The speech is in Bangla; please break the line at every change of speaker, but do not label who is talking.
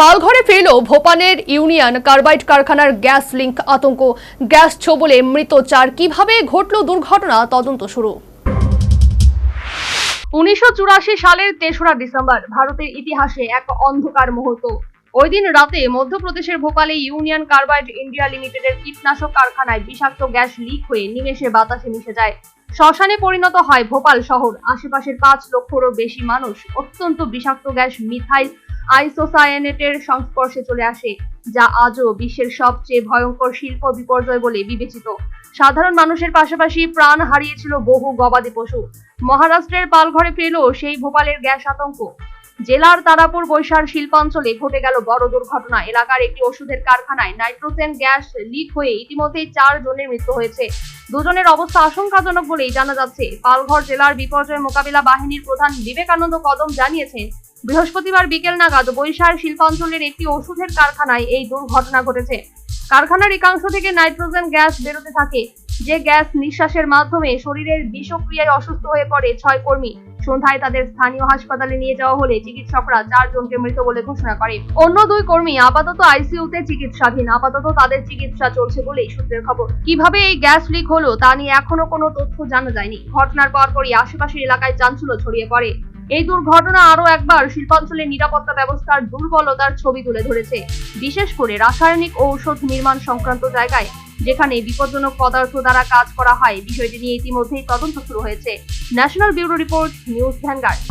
পালঘরে ফেরল ভোপানের ইউনিয়ন কার্বাইড কারখানার গ্যাস লিঙ্ক আতঙ্ক। গ্যাস ছোবলে মৃত চার। কীভাবে ঘটল দুর্ঘটনা? তদন্ত শুরু। উনিশশো চুরাশি সালের তেসরা ডিসেম্বর, ভারতের ইতিহাসে এক অন্ধকার মুহূর্ত। ওই দিন রাতে মধ্যপ্রদেশের ভোপালে ইউনিয়ন কার্বাইড ইন্ডিয়া লিমিটেডের কীটনাশক কারখানায় বিষাক্ত গ্যাস লিক হয়ে নিমেষে বাতাসে মিশে যায়। শ্মশানে পরিণত হয় ভোপাল শহর। আশেপাশের পাঁচ লক্ষেরও বেশি মানুষ অত্যন্ত বিষাক্ত গ্যাস মিথাইল আইসোসায়ানেটের সংস্পর্শে চলে আসে, যা আজও বিশ্বের সবচেয়ে ভয়ঙ্কর শিল্প বিপর্যয় বলে বিবেচিত। সাধারণ মানুষের পাশাপাশি প্রাণ হারিয়েছিল বহু গবাদি পশু। মহারাষ্ট্রের পালঘরে ফেরল সেই ভোপালের গ্যাস আতঙ্ক। জেলার তারাপুর বৈশার শিল্পাঞ্চলে ঘটে গেল বড় দুর্ঘটনা। এলাকার একটি ওষুধের কারখানায় নাইট্রোজেন গ্যাস লিক হয়ে ইতিমধ্যেই চার জনের মৃত্যু হয়েছে। দুজনের অবস্থা আশঙ্কাজনক বলেই জানা যাচ্ছে। পালঘর জেলার বিপর্যয় মোকাবিলা বাহিনীর প্রধান বিবেকানন্দ কদম জানিয়েছেন বৃহস্পতিবার বিকেল নাগাদ বৈশার শিল্পাঞ্চলের একটি ওষুধের কারখানায় এই দুর্ঘটনা ঘটেছে। কারখানার একাংশ থেকে নাইট্রোজেন গ্যাস বেরোতে থাকে। যে গ্যাস নিঃশ্বাসের মাধ্যমে শরীরের বিষক্রিয়ায় অসুস্থ হয়ে পড়ে ছয় কর্মী। সন্ধ্যায় তাদের স্থানীয় হাসপাতালে নিয়ে যাওয়া হলে চিকিৎসকরা চারজনকে মৃত বলে ঘোষণা করে অন্য দুই কর্মী আপাতত আইসিইউতে চিকিৎসাধীন। আপাতত তাদের চিকিৎসা চলছে বলেই সূত্রের খবর। কীভাবে এই গ্যাস লিক হলো তা নিয়ে এখনও কোনো তথ্য জানা যায়নি। ঘটনার পরপরই আশেপাশের এলাকায় চাঞ্চল্য ছড়িয়ে পড়ে। এই দুর্ঘটনা আরও একবার শিল্পাঞ্চলের নিরাপত্তা ব্যবস্থার দুর্বলতার ছবি তুলে ধরেছে। বিশেষ করে রাসায়নিক ঔষধ নির্মাণ সংক্রান্ত জায়গায়, যেখানে বিপজ্জনক পদার্থ দ্বারা কাজ করা হয়। বিষয়টি নিয়ে ইতিমধ্যেই তদন্ত শুরু হয়েছে। National bureau report, news vanguard.